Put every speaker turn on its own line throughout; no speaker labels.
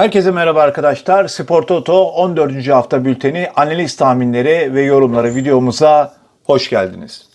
Herkese merhaba arkadaşlar. Spor Toto 14. hafta bülteni analiz tahminleri ve yorumları videomuza hoş geldiniz.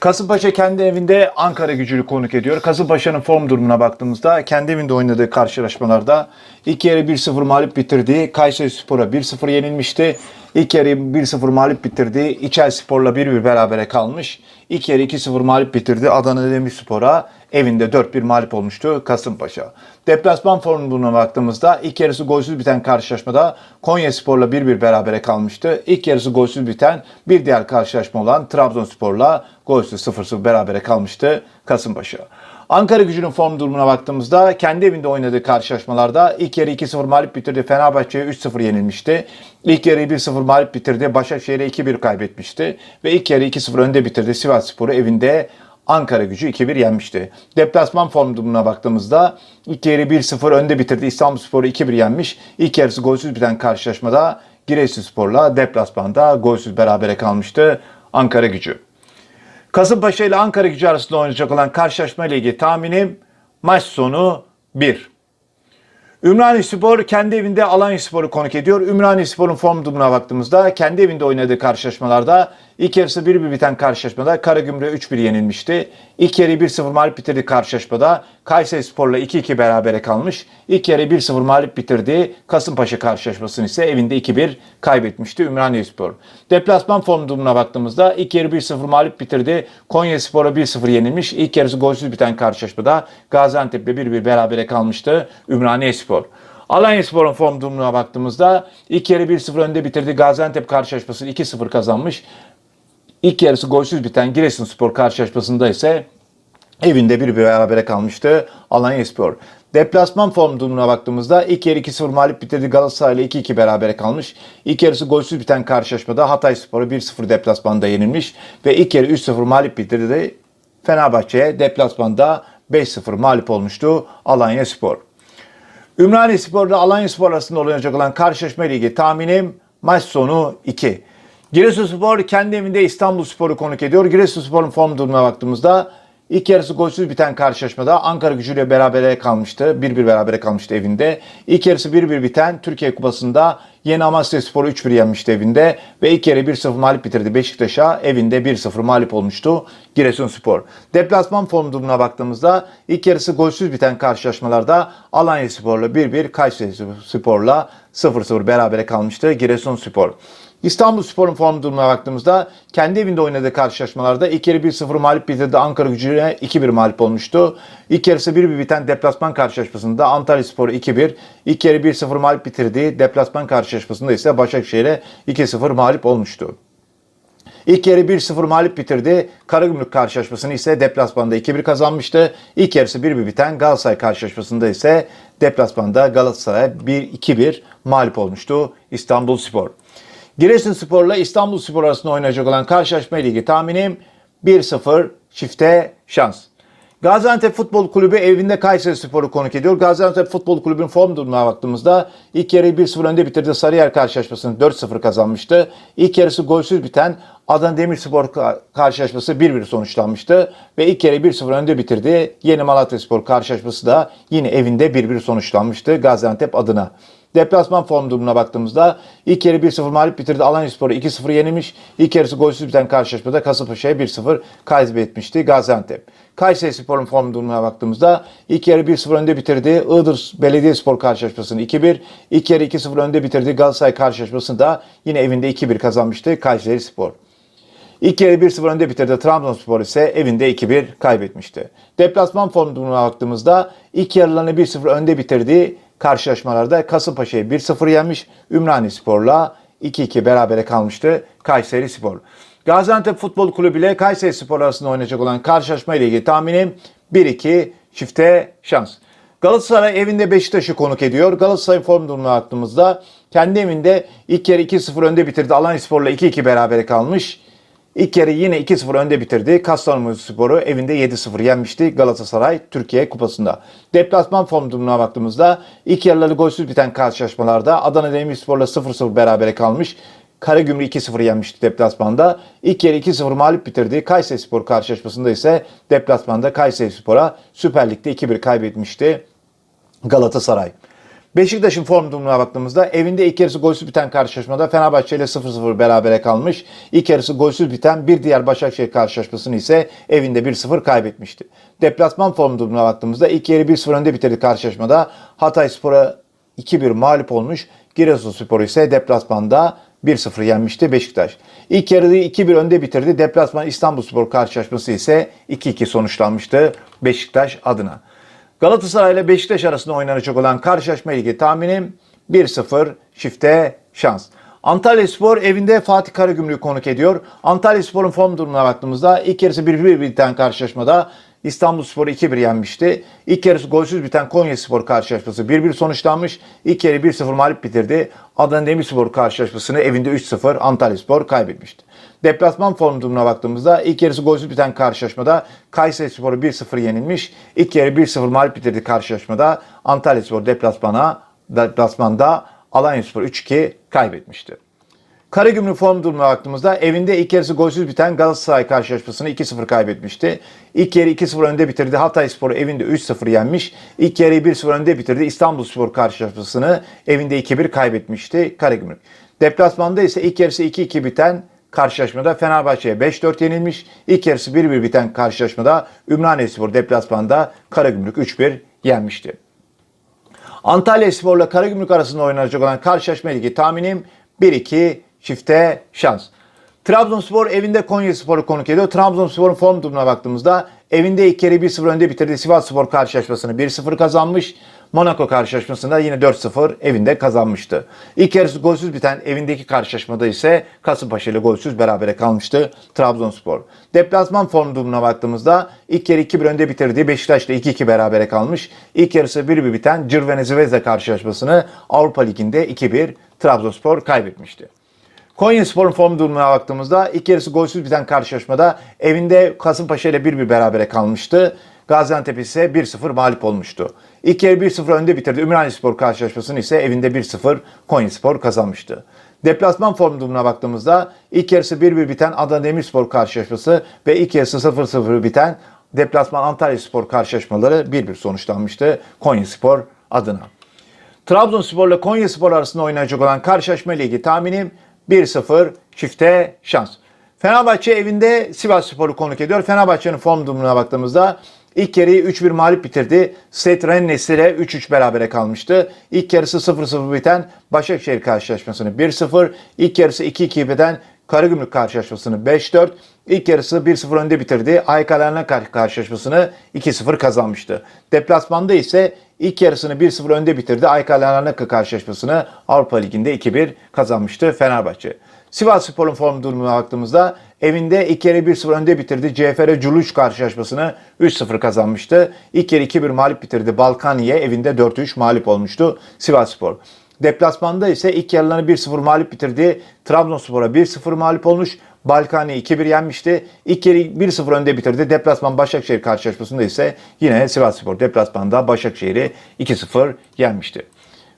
Kasımpaşa kendi evinde Ankara gücünü konuk ediyor. Kasımpaşa'nın form durumuna baktığımızda kendi evinde oynadığı karşılaşmalarda ilk yarı 1-0 mağlup bitirdiği Kayseri Spor'a 1-0 yenilmişti. İlk yarı 1-0 mağlup bitirdiği İçel Spor'la 1-1 berabere kalmış. İlk yarı 2-0 mağlup bitirdi Adana Demirspor'a evinde 4-1 mağlup olmuştu Kasımpaşa. Deplasman formuna baktığımızda ilk yarısı golsüz biten karşılaşmada Konya Spor'la 1-1 berabere kalmıştı. İlk yarısı golsüz biten bir diğer karşılaşma olan Trabzonspor'la golsüz 0-0 berabere kalmıştı Kasımpaşa. Ankara gücünün form durumuna baktığımızda kendi evinde oynadığı karşılaşmalarda ilk yarı 2-0 mağlup bitirdi. Fenerbahçe'ye 3-0 yenilmişti. İlk yarıyı 1-0 mağlup bitirdi. Başakşehir'e 2-1 kaybetmişti. Ve ilk yarı 2-0 önde bitirdi. Sivas Spor'u evinde Ankara gücü 2-1 yenmişti. Deplasman form durumuna baktığımızda ilk yarı 1-0 önde bitirdi. İstanbulspor'u 2-1 yenmiş. İlk yarısı golsüz biten karşılaşmada Giresunspor'la deplasmanda golsüz berabere kalmıştı Ankara gücü. Kasımpaşa ile Ankara gücü arasında oynayacak olan karşılaşma ile ilgili tahminim maç sonu 1. Ümraniye Spor kendi evinde Alanya Spor'u konuk ediyor. Ümraniye Spor'un form durumuna baktığımızda kendi evinde oynadığı karşılaşmalarda ilk yarısı 1-1 biten karşılaşmada Karagümrük'e 3-1 yenilmişti. İlk yarı 1-0 mağlup bitirdiği karşılaşmada Kayseri Spor'la 2-2 berabere kalmış. İlk yarı 1-0 mağlup bitirdiği Kasımpaşa karşılaşmasını ise evinde 2-1 kaybetmişti Ümraniye Spor. Deplasman form durumuna baktığımızda ilk yarı 1-0 mağlup bitirdi. Konya Spor'a 1-0 yenilmiş. İlk yarısı golsüz biten karşılaşmada Gaziantep'le 1-1 berabere kalmıştı Ümraniye Spor. Alanya Spor'un form durumuna baktığımızda ilk yarı 1-0 önde bitirdi. Gaziantep karşılaşmasını 2-0 kazanmış. İlk yarısı golsüz biten Giresunspor karşılaşmasında ise evinde bir berabere kalmıştı Alanya Spor. Deplasman form durumuna baktığımızda ilk yarı 2-0 mağlup bitirdi Galatasaray ile 2-2 berabere kalmış. İlk yarısı golsüz biten karşılaşmada Hatay Spor'u 1-0 deplasmanda yenilmiş ve ilk yarı 3-0 mağlup bitirdi Fenerbahçe'ye deplasmanda 5-0 mağlup olmuştu Alanya Spor. Ümraniye Spor ile Alanya Spor arasında olacak olan karşılaşma ilgili tahminim maç sonu 2. Giresunspor kendi evinde İstanbul Spor'u konuk ediyor. Giresunspor'un form durumuna baktığımızda ilk yarısı golsüz biten karşılaşmada Ankara gücüyle berabere kalmıştı. 1-1 berabere kalmıştı evinde. İlk yarısı 1-1 biten Türkiye Kupası'nda Yeni Amasya Spor'u 3-1 yenmişti evinde ve ilk yarı 1-0 mağlup bitirdi Beşiktaş'a. Evinde 1-0 mağlup olmuştu Giresunspor. Deplasman form durumuna baktığımızda ilk yarısı golsüz biten karşılaşmalarda Alanya Spor'la 1-1, Kayseri Spor'la 0-0 berabere kalmıştı Giresunspor. İstanbul Spor'un form durumuna baktığımızda kendi evinde oynadığı karşılaşmalarda ilk yarı 1-0 mağlup bitirdi. Ankara gücüne 2-1 mağlup olmuştu. İlk yarısı 1-1 biten deplasman karşılaşmasında Antalya Spor 2-1, ilk yarı 1-0 mağlup bitirdiği deplasman karşılaşmasında ise Başakşehir'e 2-0 mağlup olmuştu. İlk yarı 1-0 mağlup bitirdi. Karagümrük karşılaşmasını ise deplasmanda 2-1 kazanmıştı. İlk yarısı 1-1 biten Galatasaray karşılaşmasında ise deplasmanda Galatasaray 1-2-1 mağlup olmuştu İstanbul Spor. Giresunspor'la İstanbul Spor arasında oynayacak olan karşılaşma ilgili tahminim 1-0 çifte şans. Gaziantep Futbol Kulübü evinde Kayseri Spor'u konuk ediyor. Gaziantep Futbol Kulübü'nün form durumuna baktığımızda ilk yarıyı 1-0 önde bitirdi. Sarıyer karşılaşmasını 4-0 kazanmıştı. İlk yarısı golsüz biten Adana Demirspor karşılaşması 1-1 sonuçlanmıştı. Ve ilk yarı 1-0 önde bitirdi. Yeni Malatya Spor karşılaşması da yine evinde 1-1 sonuçlanmıştı Gaziantep adına. Deplasman form durumuna baktığımızda ilk yarı 1-0 mağlup bitirdi. Alanya Spor'u 2-0 yenilmiş. İlk yarısı golsüz biten karşılaşmada Kasımpaşa'ya 1-0 kaybetmişti Gaziantep. Kayseri Spor'un form durumuna baktığımızda ilk yarı 1-0 önde bitirdi. Iğdır Belediyespor karşılaşmasını 2-1. İlk yarı 2-0 önde bitirdi. Galatasaray karşılaşmasını da yine evinde 2-1 kazanmıştı Kayseri Spor. İlk yarı 1-0 önde bitirdi. Trabzonspor ise evinde 2-1 kaybetmişti. Deplasman form durumuna baktığımızda ilk yarılarını 1-0 önde bitirdiği karşılaşmalarda Kasımpaşa'yı 1-0 yenmiş. Ümraniye Spor'la 2-2 berabere kalmıştı Kayseri Spor. Gaziantep Futbol Kulübü ile Kayseri Spor arasında oynayacak olan karşılaşma ile ilgili tahminim 1-2 çifte şans. Galatasaray evinde Beşiktaş'ı konuk ediyor. Galatasaray form durumuna baktığımızda kendi evinde ilk yarı 2-0 önde bitirdi. Alanya Spor'la 2-2 berabere kalmış. İlk yarı yine 2-0 önde bitirdi. Kastamonu Sporu evinde 7-0 yenmişti Galatasaray Türkiye Kupası'nda. Deplasman form durumuna baktığımızda ilk yarıları golsüz biten karşılaşmalarda Adana Demirspor'la 0-0 berabere kalmış. Karagümrük 2-0 yenmişti deplasmanda. İlk yarı 2-0 mağlup bitirdi. Kayseri Spor karşılaşmasında ise deplasmanda Kayseri Spor'a Süper Lig'de 2-1 kaybetmişti Galatasaray. Beşiktaş'ın form durumuna baktığımızda evinde ilk yarısı golsüz biten karşılaşmada Fenerbahçe ile 0-0 berabere kalmış. İlk yarısı golsüz biten bir diğer Başakşehir karşılaşmasını ise evinde 1-0 kaybetmişti. Deplasman form durumuna baktığımızda ilk yarı 1-0 önde bitirdi karşılaşmada. Hatay Spor'a 2-1 mağlup olmuş. Giresunspor ise deplasmanda 1-0 yenmişti Beşiktaş. İlk yarıyı 2-1 önde bitirdi. Deplasman İstanbulspor karşılaşması ise 2-2 sonuçlanmıştı Beşiktaş adına. Galatasaray ile Beşiktaş arasında oynanacak olan karşılaşma ilgili tahminim 1-0 çifte şans. Antalya Spor evinde Fatih Karagümrük'ü konuk ediyor. Antalya Spor'un form durumuna baktığımızda ilk yarısı 1-1 biten karşılaşmada İstanbul Spor'u 2-1 yenmişti. İlk yarısı golsüz biten Konya Spor karşılaşması 1-1 sonuçlanmış. İlk yarı 1-0 mağlup bitirdi. Adana Demirspor karşılaşmasını evinde 3-0 Antalya Spor kaybetmişti. Deplasman form durumuna baktığımızda ilk yarısı golsüz biten karşılaşmada Kayseri Spor'u 1-0 yenilmiş. İlk yarı 1-0 mağlup bitirdi karşılaşmada Antalya Spor deplasmana, deplasmanda Alanya Spor 3-2 kaybetmişti. Karagümrük form durumuna baktığımızda evinde ilk yarısı golsüz biten Galatasaray karşılaşmasını 2-0 kaybetmişti. İlk yarı 2-0 önde bitirdi. Hatay Spor'u evinde 3-0 yenmiş. İlk yarıyı 1-0 önde bitirdi. İstanbul Spor karşılaşmasını evinde 2-1 kaybetmişti Karagümrük. Deplasmanda ise ilk yarısı 2-2 biten karşılaşmada Fenerbahçe'ye 5-4 yenilmiş. İlk yarısı 1-1 biten karşılaşmada Ümraniye Spor deplasmanda Karagümrük 3-1 yenmişti. Antalya Spor ile Karagümrük arasında oynanacak olan karşılaşma ilgili tahminim 1-2 çifte şans. Trabzonspor evinde Konya Spor'u konuk ediyor. Trabzonspor'un form durumuna baktığımızda evinde ilk kere 1-0 önde bitirdi. Sivas Spor karşılaşmasını 1-0 kazanmış. Monaco karşılaşmasında yine 4-0 evinde kazanmıştı. İlk yarısı golsüz biten evindeki karşılaşmada ise Kasımpaşa ile golsüz berabere kalmıştı Trabzonspor. Deplasman form durumuna baktığımızda ilk yarı 2-1 önde bitirdi. Beşiktaş ile 2-2 berabere kalmış. İlk yarısı 1-1 biten Cirvene Zvezda karşılaşmasını Avrupa Ligi'nde 2-1 Trabzonspor kaybetmişti. Konya Spor'un form durumuna baktığımızda ilk yarısı golsüz biten karşılaşmada evinde Kasımpaşa ile 1-1 berabere kalmıştı. Gaziantep ise 1-0 mağlup olmuştu. İlk yarı 1-0 önde bitirdi. Ümraniye Spor karşılaşmasını ise evinde 1-0 Konya Spor kazanmıştı. Deplasman form durumuna baktığımızda ilk yarısı 1-1 biten Adana Demirspor karşılaşması ve ilk yarısı 0-0 biten deplasman Antalya Spor karşılaşmaları 1-1 sonuçlanmıştı Konya Spor adına. Trabzonspor ile Konya Spor arasında oynanacak olan karşılaşma ilgili tahminim 1-0 çifte şans. Fenerbahçe evinde Sivas Spor'u konuk ediyor. Fenerbahçe'nin form durumuna baktığımızda ilk yarıyı 3-1 mağlup bitirdi. Stade Rennes ile 3-3 berabere kalmıştı. İlk yarısı 0-0 biten Başakşehir karşılaşmasını 1-0, ilk yarısı 2-2 biten Karagümrük karşılaşmasını 5-4, ilk yarısı 1-0 önde bitirdi. AYK Larnaca karşılaşmasını 2-0 kazanmıştı. Deplasmanda ise ilk yarısını 1-0 önde bitirdi. AYK Larnaca karşılaşmasını Avrupa Ligi'nde 2-1 kazanmıştı Fenerbahçe. Sivas Spor'un form durumuna baktığımızda evinde ilk yarı 1-0 önde bitirdi. CFR Culuç karşılaşmasını 3-0 kazanmıştı. İlk yarı 2-1 mağlup bitirdi. Balkaniye evinde 4-3 mağlup olmuştu Sivas Spor. Deplasmanda ise ilk yarılarını 1-0 mağlup bitirdi. Trabzonspor'a 1-0 mağlup olmuş. Balkani 2-1 yenmişti. İlk yarı 1-0 önde bitirdi. Deplasman Başakşehir karşılaşmasında ise yine Sivasspor deplasmanda Başakşehir'i 2-0 yenmişti.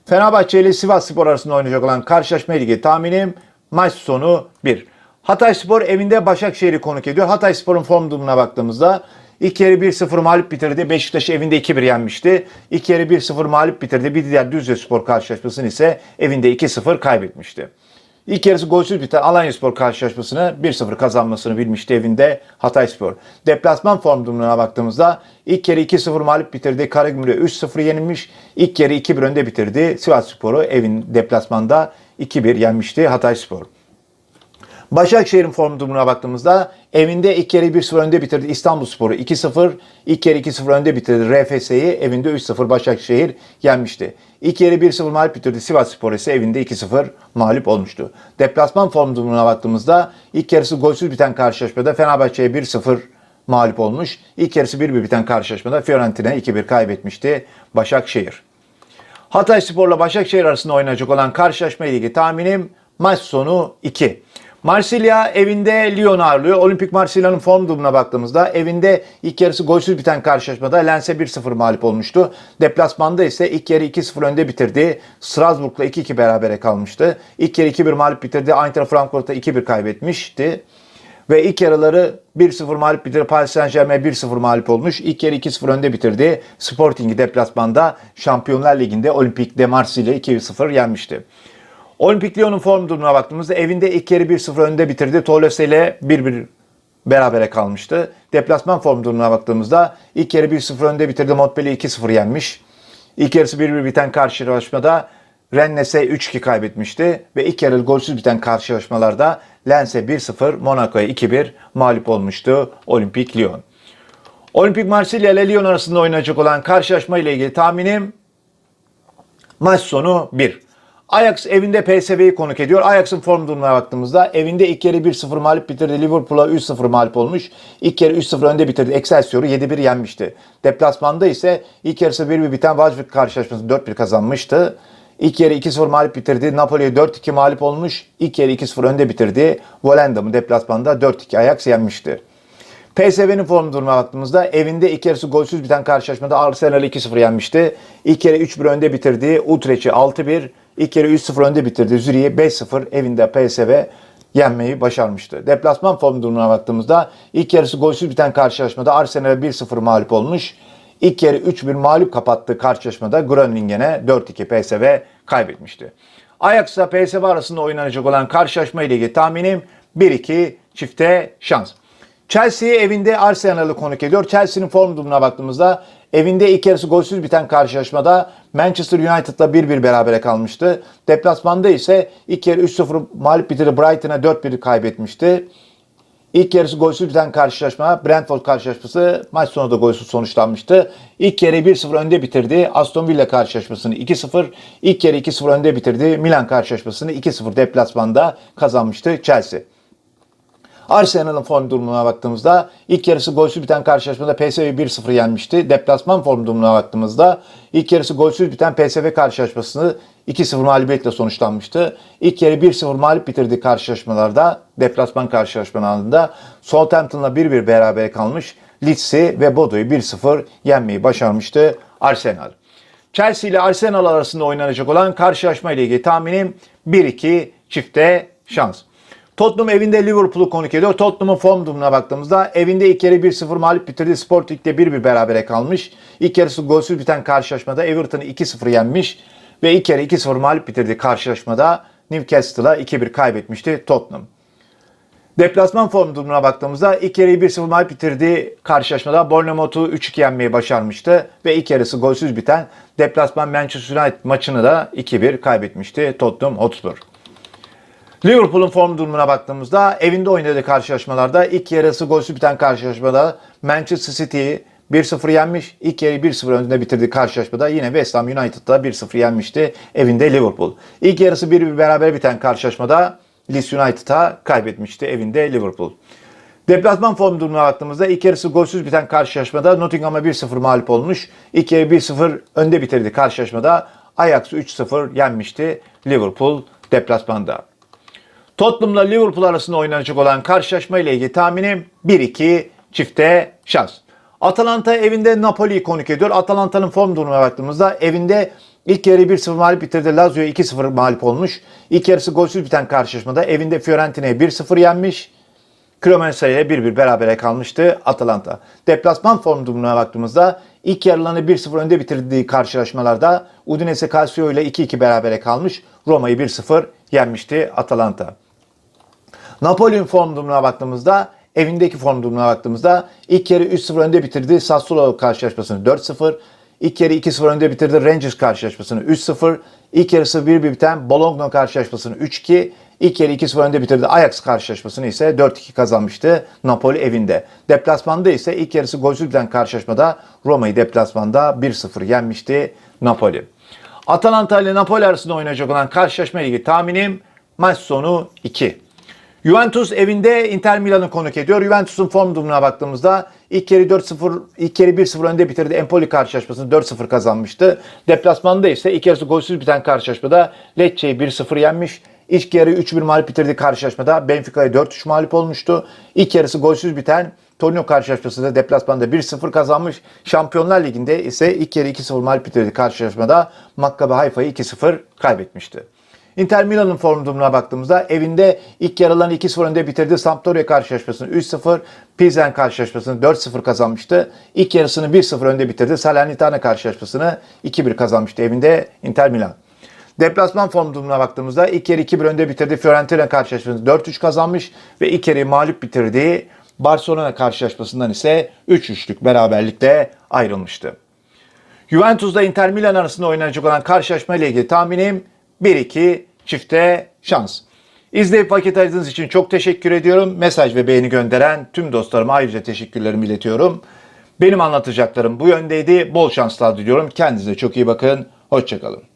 Fenerbahçe ile Sivasspor arasında oynayacak olan karşılaşma ilgili tahminim maç sonu 1. Hatay Spor evinde Başakşehir'i konuk ediyor. Hatay Spor'un form durumuna baktığımızda ilk yarı 1-0 mağlup bitirdi. Beşiktaş evinde 2-1 yenmişti. İlk yarı 1-0 mağlup bitirdi. Bir diğer Düzce Spor karşılaşmasını ise evinde 2-0 kaybetmişti. İlk yarısı golsüz biten Alanya Spor karşılaşmasını 1-0 kazanmasını bilmişti evinde Hatay Spor. Deplasman form durumuna baktığımızda ilk yarı 2-0 mağlup bitirdi. Karagümrük'e 3-0 yenilmiş. İlk yarı 2-1 önde bitirdi. Sivas Spor'u evin deplasmanda 2-1 yenmişti Hatay Spor. Başakşehir'in form durumuna baktığımızda evinde ilk yarı 1-0 önde bitirdi İstanbul Sporu 2-0. İlk yarı 2-0 önde bitirdi RFS'yi evinde 3-0 Başakşehir yenmişti. İlk yarı 1-0 mağlup bitirdi Sivas Spor ise evinde 2-0 mağlup olmuştu. Deplasman form durumuna baktığımızda ilk yarısı golsüz biten karşılaşmada Fenerbahçe'ye 1-0 mağlup olmuş. İlk yarısı 1-1 biten karşılaşmada Fiorentina 2-1 kaybetmişti Başakşehir. Hatay Spor'la Başakşehir arasında oynanacak olan karşılaşma ilgili tahminim maç sonu 2. Marsilya evinde Lyon ağırlıyor. Olimpik Marsilya'nın form durumuna baktığımızda evinde ilk yarısı golsüz biten karşılaşmada Lens'e 1-0 mağlup olmuştu. Deplasmanda ise ilk yarı 2-0 önde bitirdi. Strasbourg'la 2-2 berabere kalmıştı. İlk yarı 2-1 mağlup bitirdi. Eintracht Frankfurt'a 2-1 kaybetmişti. Ve ilk yarıları 1-0 mağlup bitirdi. Paris Saint Germain 1-0 mağlup olmuş. İlk yarı 2-0 önde bitirdi. Sporting'i deplasmanda Şampiyonlar Ligi'nde Olympique de Marseille 2-0 yenmişti. Olimpik Lyon'un form durumuna baktığımızda evinde ilk yarı 1-0 önde bitirdi. Toulouse ile 1-1 berabere kalmıştı. Deplasman form durumuna baktığımızda ilk yarı 1-0 önde bitirdi. Montpellier 2-0 yenmiş. İlk yarısı 1-1 biten karşılaşmada Rennes'e 3-2 kaybetmişti ve ilk yarı golsüz biten karşılaşmalarda Lens'e 1-0, Monaco'ya 2-1 mağlup olmuştu Olimpik Lyon. Olimpik Marsilya ile Lyon arasında oynanacak olan karşılaşma ile ilgili tahminim maç sonu 1. Ajax evinde PSV'yi konuk ediyor. Ajax'ın form durumuna baktığımızda evinde ilk yarı 1-0 mağlup bitirdi. Liverpool'a 3-0 mağlup olmuş. İlk yarı 3-0 önde bitirdi. Excelsior'u 7-1 yenmişti. Deplasmanda ise ilk yarısı 1-1 biten Wolfsburg karşılaşmasını 4-1 kazanmıştı. İlk yarı 2-0 mağlup bitirdi. Napoli'ye 4-2 mağlup olmuş. İlk yarı 2-0 önde bitirdi. Volendam'ı deplasmanda 4-2 Ajax yenmişti. PSV'nin form durumuna baktığımızda evinde ilk yarısı golsüz biten karşılaşmada Arsenal'ı 2-0 yenmişti. İlk yarı 3-1 önde bitirdi. Utrecht'i 6-1. İlk yarı 3-0 önde bitirdi. Zürich'i 5-0 evinde PSV yenmeyi başarmıştı. Deplasman form durumuna baktığımızda ilk yarısı golsüz biten karşılaşmada Arsenal'e 1-0 mağlup olmuş. İlk yarı 3-1 mağlup kapattığı karşılaşmada Groningen'e 4-2 PSV kaybetmişti. Ajax'la PSV arasında oynanacak olan karşılaşma ile ilgili tahminim 1-2 çifte şans. Chelsea evinde Arsenal'ı konuk ediyor. Chelsea'nin form durumuna baktığımızda evinde ilk yarısı golsüz biten karşılaşmada Manchester United'la 1-1 berabere kalmıştı. Deplasmanda ise ilk yarı 3-0 mağlup bitirdi. Brighton'a 4-1 kaybetmişti. İlk yarısı golsüz biten karşılaşma Brentford karşılaşması maç sonu da golsüz sonuçlanmıştı. İlk yarı 1-0 önde bitirdi. Aston Villa karşılaşmasını 2-0, ilk yarı 2-0 önde bitirdi. Milan karşılaşmasını 2-0 deplasmanda kazanmıştı Chelsea. Arsenal'ın form durumuna baktığımızda ilk yarısı golsüz biten karşılaşmada PSV 1-0 yenmişti. Deplasman form durumuna baktığımızda ilk yarısı golsüz biten PSV karşılaşmasını 2-0 mağlubiyetle sonuçlanmıştı. İlk yarı 1-0 mağlup bitirdiği karşılaşmalarda deplasman karşılaşmalarında Southampton'la 1-1 berabere kalmış Leeds'i ve Bodo'yu 1-0 yenmeyi başarmıştı Arsenal. Chelsea ile Arsenal arasında oynanacak olan karşılaşma ile ilgili tahminim 1-2 çifte şans. Tottenham evinde Liverpool'u konuk ediyor. Tottenham'ın form durumuna baktığımızda evinde ilk yarı 1-0 mağlup bitirdi. Sporting'de 1-1 berabere kalmış. İlk yarısı golsüz biten karşılaşmada Everton'ı 2-0 yenmiş ve ilk yarı 2-0 mağlup bitirdiği karşılaşmada Newcastle'a 2-1 kaybetmişti Tottenham. Deplasman form durumuna baktığımızda ilk yarıyı 1-0 mağlup bitirdiği karşılaşmada Bournemouth'u 3-2 yenmeyi başarmıştı ve ilk yarısı golsüz biten deplasman Manchester United maçını da 2-1 kaybetmişti Tottenham Hotspur. Liverpool'un form durumuna baktığımızda evinde oynadığı karşılaşmalarda ilk yarısı golsüz biten karşılaşmada Manchester City'yi 1-0 yenmiş. İlk yarı 1-0 önünde bitirdiği karşılaşmada yine West Ham United'da 1-0 yenmişti evinde Liverpool. İlk yarısı 1-1 beraber biten karşılaşmada Leeds United'a kaybetmişti evinde Liverpool. Deplasman form durumuna baktığımızda ilk yarısı golsüz biten karşılaşmada Nottingham'a 1-0 mağlup olmuş. İlk yarı 1-0 önde bitirdi karşılaşmada Ajax'ı 3-0 yenmişti Liverpool deplasmanda. Tottenham'la Liverpool arasında oynanacak olan karşılaşma ile ilgili tahminim 1-2 çifte şans. Atalanta evinde Napoli'yi konuk ediyor. Atalanta'nın form durumuna baktığımızda evinde ilk yarı 1-0 mağlup bitirdi. Lazio'ya 2-0 mağlup olmuş. İlk yarısı golsüz biten karşılaşmada evinde Fiorentina'yı 1-0 yenmiş. Cremonese ile 1-1 berabere kalmıştı Atalanta. Deplasman form durumuna baktığımızda ilk yarılarını 1-0 önde bitirdiği karşılaşmalarda Udinese Calcio ile 2-2 berabere kalmış. Roma'yı 1-0 yenmişti Atalanta. Napoli'nin form durumuna baktığımızda evindeki form durumuna baktığımızda ilk yarı 3-0 önde bitirdi. Sassuolo karşılaşmasını 4-0. İlk yarı 2-0 önde bitirdi. Rangers karşılaşmasını 3-0. İlk yarısı 1-1 biten Bologna karşılaşmasını 3-2. İlk yarı 2-0 önde bitirdi. Ajax karşılaşmasını ise 4-2 kazanmıştı Napoli evinde. Deplasmanda ise ilk yarısı golsüz biten karşılaşmada Roma'yı deplasmanda 1-0 yenmişti Napoli. Atalanta ile Napoli arasında oynayacak olan karşılaşma ilgili tahminim maç sonu 2. Juventus evinde Inter Milan'ı konuk ediyor. Juventus'un form durumuna baktığımızda ilk yarı 4-0, ilk yarı 1-0 önde bitirdi. Empoli karşılaşmasını 4-0 kazanmıştı. Deplasmanda ise ilk yarısı golsüz biten karşılaşmada Lecce'yi 1-0 yenmiş. İlk yarı 3-1 mağlup bitirdiği karşılaşmada Benfica'ya 4-3 mağlup olmuştu. İlk yarısı golsüz biten Torino karşılaşmasında deplasmanda 1-0 kazanmış. Şampiyonlar Ligi'nde ise ilk yarı 2-0 mağlup bitirdiği karşılaşmada Maccabi Haifa'yı 2-0 kaybetmişti. Inter Milan'ın form durumuna baktığımızda evinde ilk yarılarını 2-0 önde bitirdi. Sampdoria karşılaşmasını 3-0, Pilsen karşılaşmasını 4-0 kazanmıştı. İlk yarısını 1-0 önde bitirdi. Salernitana karşılaşmasını 2-1 kazanmıştı evinde Inter Milan. Deplasman form durumuna baktığımızda ilk yarı 2-1 önde bitirdi. Fiorentina karşılaşmasını 4-3 kazanmış ve ilk yarıyı mağlup bitirdiği Barcelona karşılaşmasından ise 3-3'lük beraberlikle ayrılmıştı. Juventus'da Inter Milan arasında oynanacak olan karşılaşma ile ilgili tahminim 1-2 çifte şans. İzleyip vakit ayırdığınız için çok teşekkür ediyorum. Mesaj ve beğeni gönderen tüm dostlarıma ayrıca teşekkürlerimi iletiyorum. Benim anlatacaklarım bu yöndeydi. Bol şanslar diliyorum. Kendinize çok iyi bakın. Hoşçakalın.